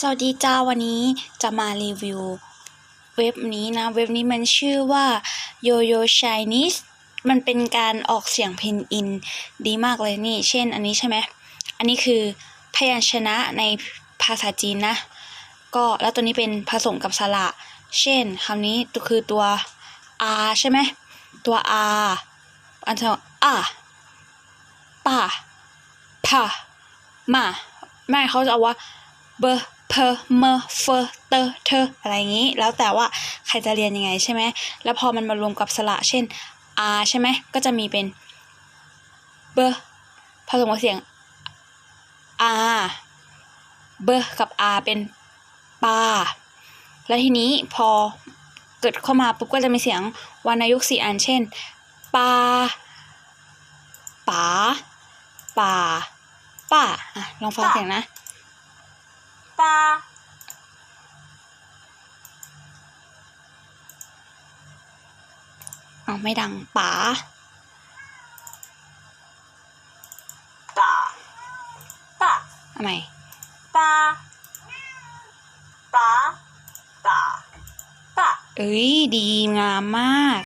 สวัสดีจ้าวันนี้จะมารีวิวเว็บนี้นะ เว็บนี้มันชื่อว่า Yoyo Chinese มันเป็นการออกเสียงเพนอินดีมากเลยนี่ เช่นอันนี้ใช่ไหม อันนี้คือพยัญชนะในภาษาจีนนะ ก็แล้วตัวนี้เป็นผสมกับสระ เช่นคำนี้ตัวคือตัว R ใช่ไหม ตัว R อันที่อะป่าพามาไม่เขาจะเอาว่าเบอร์ เพอเมอเฟอเตอเธออะไรอย่างนี้ แล้วแต่ว่าใครจะเรียนยังไงใช่ไหมแล้วพอมันมารวมกับสระเช่น R ใช่ไหมก็จะมีเป็นเบอร์ผสมกับเสียง R เบอร์กับ R เป็นปาแล้วทีนี้พอเกิดเข้ามาปุ๊บก็จะมีเสียงวรรณยุกต์สี่อันเช่นปาป๋าป่าป้าลองฟังเสียงนะ ปลาเอาไม่ดังป๋าป๋าป๋าทำไมป๋าป๋าป๋าป๋าเอ้ย ดีงามมาก